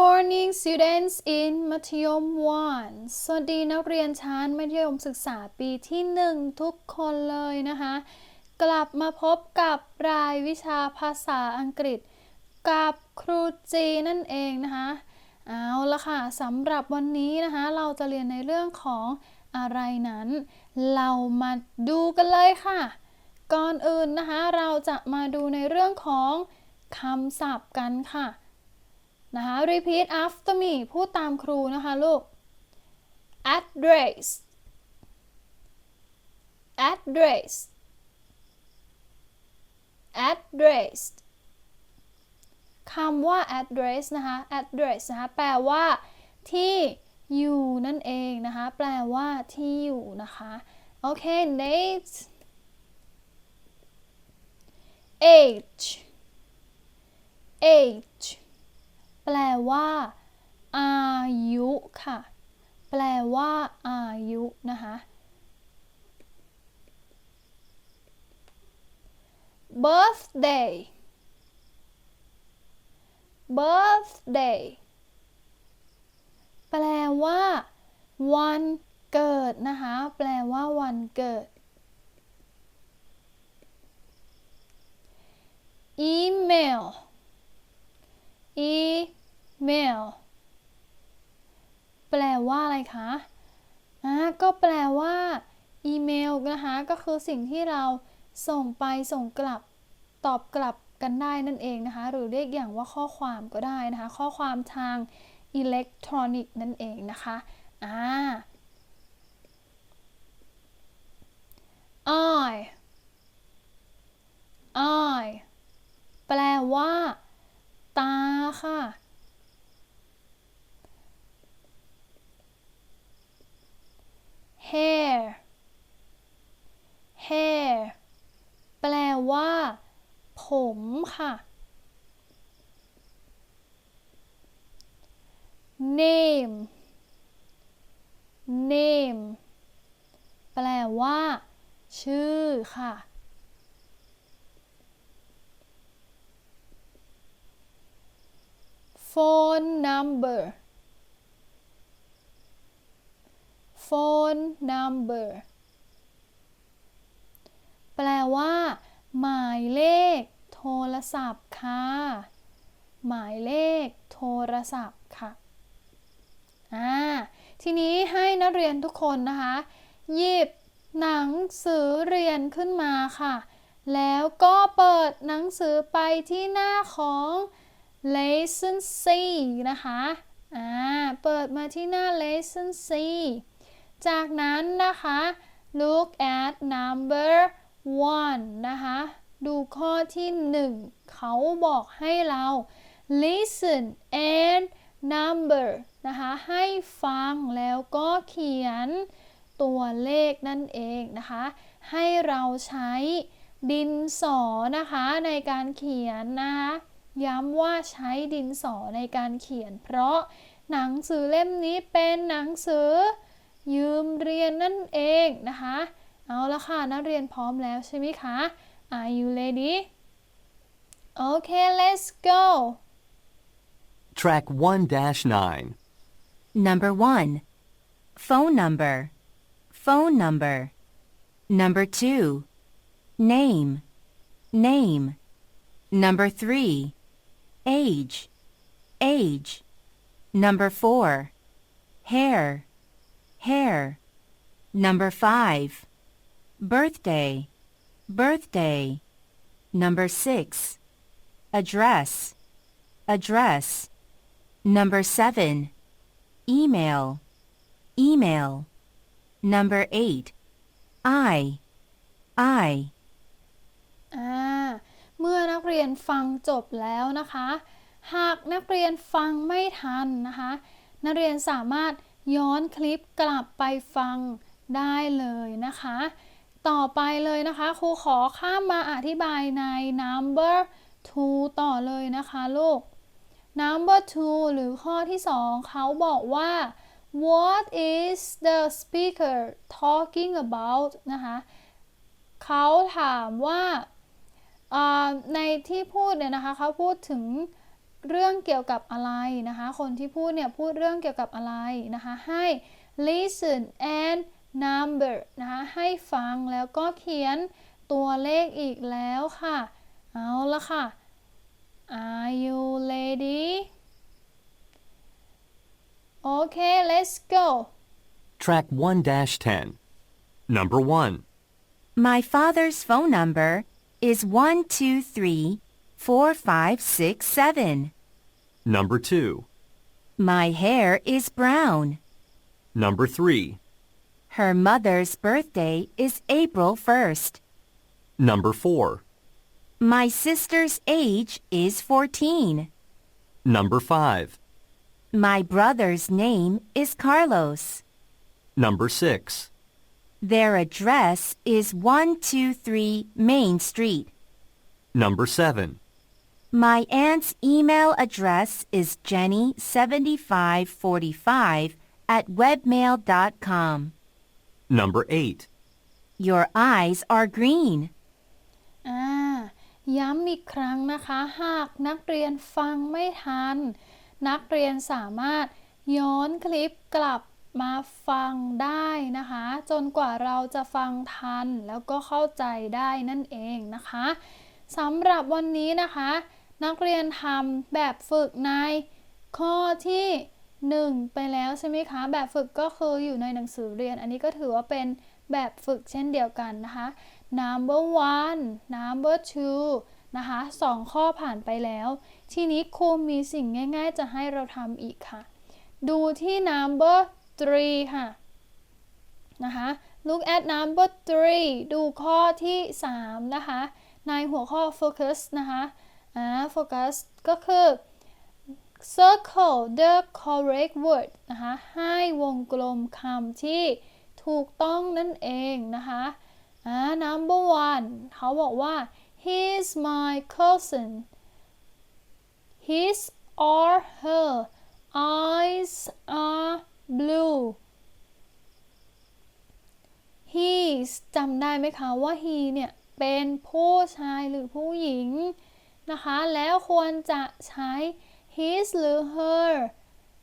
morning students in มัธยม 1 สวัสดีนักเรียนชั้นมัธยมศึกษาปีที่ 1 ทุกคนเลยนะคะ กลับมาพบกับรายวิชาภาษาอังกฤษ กับครูจีนั่นเองนะคะ เอาละค่ะสำหรับวันนี้นะคะ เราจะเรียนในเรื่องของอะไรนั้น เรามาดูกันเลยค่ะ ก่อนอื่นนะคะ เราจะมาดูในเรื่องของคำศัพท์กันค่ะ นะคะ repeat after me พูดตามครูนะคะลูก address address address คำว่า address นะคะ address นะคะแปลว่าที่อยู่นั่นเองนะคะ แปลว่าที่อยู่นะคะ โอเค next age age แปลว่า อายุค่ะ แปลว่า อายุนะคะ birthday birthday แปลว่า วันเกิดนะคะ แปลว่า วันเกิด email email แปลว่าอะไรคะอ่าก็แปลว่าอีเมลนะคะก็คือสิ่งที่เราส่งไปส่งกลับตอบกลับกันได้นั่นเองนะคะ หรือเรียกอย่างว่าข้อความก็ได้นะคะ ข้อความทางอิเล็กทรอนิกส์นั่นเองนะคะอ่า I I แปลว่า ตาค่ะ hair hair แปลว่า ผมค่ะ name name แปลว่า ชื่อค่ะ phone number phone number แปลว่า หมายเลข โทรศัพท์ค่ะ หมายเลข โทรศัพท์ค่ะ อ่า ทีนี้ให้นักเรียนทุกคนนะคะ หยิบหนังสือเรียนขึ้นมาค่ะ แล้วก็เปิดหนังสือไปที่หน้าของ lesson C นะคะอ่าเปิดมาที่หน้า lesson C จากนั้นนะคะ look at number one นะคะ ดูข้อที่หนึ่งเขาบอกให้เรา listen and number นะคะ ให้ฟังแล้วก็เขียนตัวเลขนั่นเองนะคะ ให้เราใช้ดินสอนะคะในการเขียนนะคะ ย้ำว่าใช้ดินสอในการเขียน เพราะหนังสือเล่มนี้เป็นหนังสือ ยืมเรียนนั่นเองนะคะ เอาละค่ะนักเรียนพร้อมแล้วใช่ไหมคะ Are you ready Okay let's go Track 1-9. Number 1. Phone number. Phone number. Number 2. Name. Name. Number 3. Age. Age. Number 4. Hair. Hair. Number 5. Birthday. Birthday. Number 6. Address. Address. Number 7. Email. Email. Number 8. I. I. อ่า เมื่อนักเรียนฟังจบแล้วนะคะ หากนักเรียนฟังไม่ทันนะคะ นักเรียนสามารถย้อนคลิปกลับไปฟังได้เลยนะคะ ต่อไปเลยนะคะครูขอข้ามมาอธิบายใน number 2ต่อเลยนะคะลูก number 2หรือข้อที่ 2เขาบอกว่า what is the speaker talking about นะคะเขาถามว่าอ่า ในที่พูดเนี่ยนะคะเขาพูดถึงเรื่องเกี่ยวกับอะไรนะคะ คนที่พูดเนี่ยพูดเรื่องเกี่ยวกับอะไรนะคะ ให้ listen and number นะคะให้ฟังแล้วก็เขียนตัวเลขอีกแล้วค่ะ เอาละค่ะ Are you ready? Okay, let's go. Track 1 10. Number 1. My father's phone number is 123 4567. Number 2. My hair is brown. Number 3. Her mother's birthday is April 1st. Number 4. My sister's age is 14. Number 5. My brother's name is Carlos. Number 6. Their address is 123 Main Street. Number 7. My aunt's email address is jenny7545 at webmail.com. Number 8. Your eyes are green. อ่า ย้ำอีกครั้งนะคะ หากนักเรียนฟังไม่ทัน นักเรียนสามารถย้อนคลิปกลับ มาฟังได้นะคะ จนกว่าเราจะฟังทันแล้วก็เข้าใจได้นั่นเองนะคะสำหรับวันนี้นะคะ นักเรียนทำแบบฝึกในข้อที่ 1 ไปแล้วใช่ไหมคะ แบบฝึกก็คืออยู่ในหนังสือเรียน อันนี้ก็ถือว่าเป็นแบบฝึกเช่นเดียวกันนะคะ number one number two นะคะสองข้อผ่านไปแล้ว ทีนี้ครูมีสิ่งง่าย ๆ จะให้เราทำอีกค่ะ ดูที่ number three ค่ะ นะคะ look at number three ดูข้อที่ 3 นะคะ ในหัวข้อ focus นะคะ อ่า focus ก็คือ circle the correct word นะคะ ให้วงกลมคำที่ถูกต้องนั่นเองนะคะอ่า number one เขาบอกว่า he's my cousin his or her eyes are blue he จำได้ไหมคะว่า he เนี่ย เป็นผู้ชายหรือผู้หญิงนะคะ แล้วควรจะใช้ his หรือ her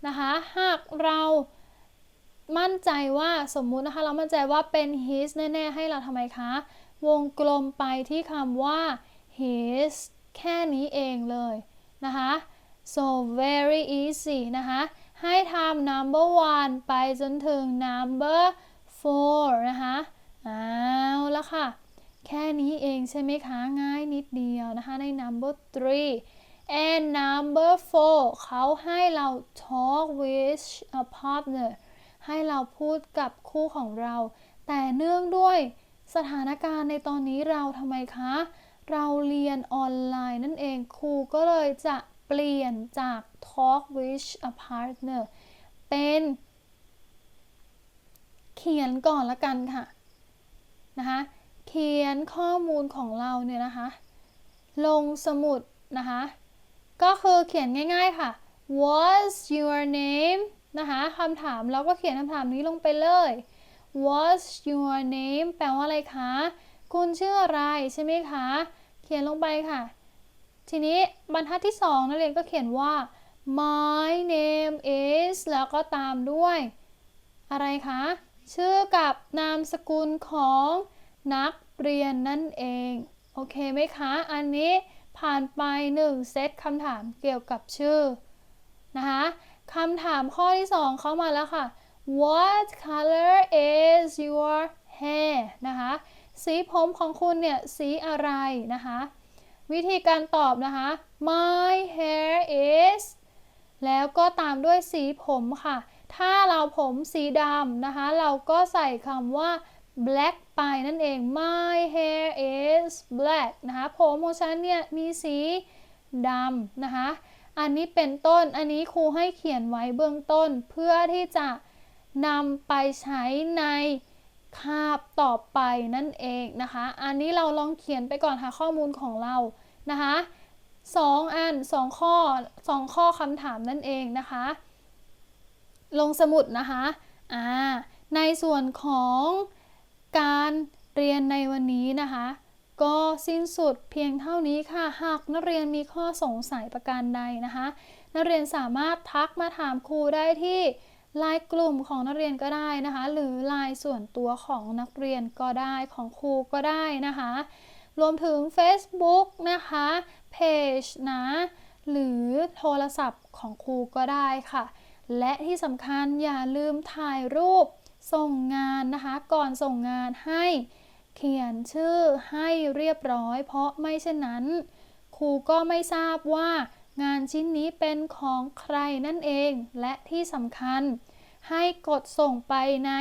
นะคะ หากเรามั่นใจว่าสมมุตินะคะ เรามั่นใจว่าเป็น his แน่ ๆ ให้เราทำไมคะ วงกลมไปที่คำว่า his แค่นี้เองเลยนะคะ so very easy นะคะ ให้ทำ number one ไปจนถึง number four นะคะเอาละค่ะ แค่นี้เองใช่ไหมคะ ง่ายนิดเดียวนะคะ ใน number three and number four เขาให้เรา talk with a partner ให้เราพูดกับคู่ของเรา แต่เนื่องด้วยสถานการณ์ในตอนนี้เราทำไมคะ เราเรียนออนไลน์นั่นเองครูก็เลยจะ เปลี่ยนจาก talk with a partner เป็น เขียนก่อนละกันค่ะ นะคะ เขียนข้อมูลของเราเนี่ยนะคะ ลงสมุดนะคะ ก็คือเขียนง่ายๆค่ะ What's your name นะคะคำถามเราก็เขียนคำถามนี้ลงไปเลย What's your name แปลว่าอะไรคะ คุณชื่ออะไรใช่ไหมคะ เขียนลงไปค่ะ ทีนี้บรรทัดที่สองนักเรียนก็เขียนว่า My name is แล้วก็ตามด้วย อะไรคะ ชื่อกับนามสกุลของนักเรียนนั่นเอง โอเคไหมคะ อันนี้ผ่านไป 1 เซตคำถามเกี่ยวกับชื่อ นะคะคำถามข้อที่ 2 เข้ามาแล้วค่ะ What color is your hair นะคะ สีผมของคุณเนี่ย สีอะไรนะคะ วิธีการตอบนะคะ My hair is แล้วก็ตามด้วยสีผมค่ะ ถ้าเราผมสีดำนะคะ เราก็ใส่คำว่า black ไปนั่นเอง My hair is black นะคะ ผมของฉันเนี่ยมีสีดำนะคะ อันนี้เป็นต้น อันนี้ครูให้เขียนไว้เบื้องต้น เพื่อที่จะนำไปใช้ในคาบต่อไปนั่นเองนะคะ อันนี้เราลองเขียนไปก่อนค่ะข้อมูลของเรา นะคะสองอันสองข้อสองข้อคำถามนั่นเองนะคะ ลงสมุดนะคะอ่าในส่วนของการเรียนในวันนี้นะคะ ก็สิ้นสุดเพียงเท่านี้ค่ะ หากนักเรียนมีข้อสงสัยประการใดนะคะ นักเรียนสามารถทักมาถามครูได้ที่ไลน์กลุ่มของนักเรียนก็ได้นะคะ หรือไลน์ส่วนตัวของนักเรียนก็ได้ของครูก็ได้นะคะ รวมถึง Facebook นะคะเพจนะหรือโทรศัพท์ของครูก็ได้ค่ะ และที่สำคัญอย่าลืมถ่ายรูปส่งงานนะคะ ก่อนส่งงานให้เขียนชื่อให้เรียบร้อย เพราะไม่เช่นนั้น ครูก็ไม่ทราบว่างานชิ้นนี้เป็นของใครนั่นเอง และที่สำคัญ ให้กดส่งไปใน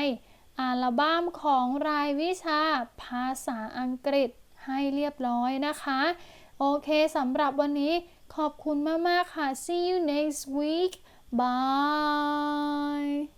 อัลบั้มของรายวิชาภาษาอังกฤษ ให้เรียบร้อยนะคะ โอเคสำหรับวันนี้ขอบคุณมาก ๆ ค่ะ see you next week bye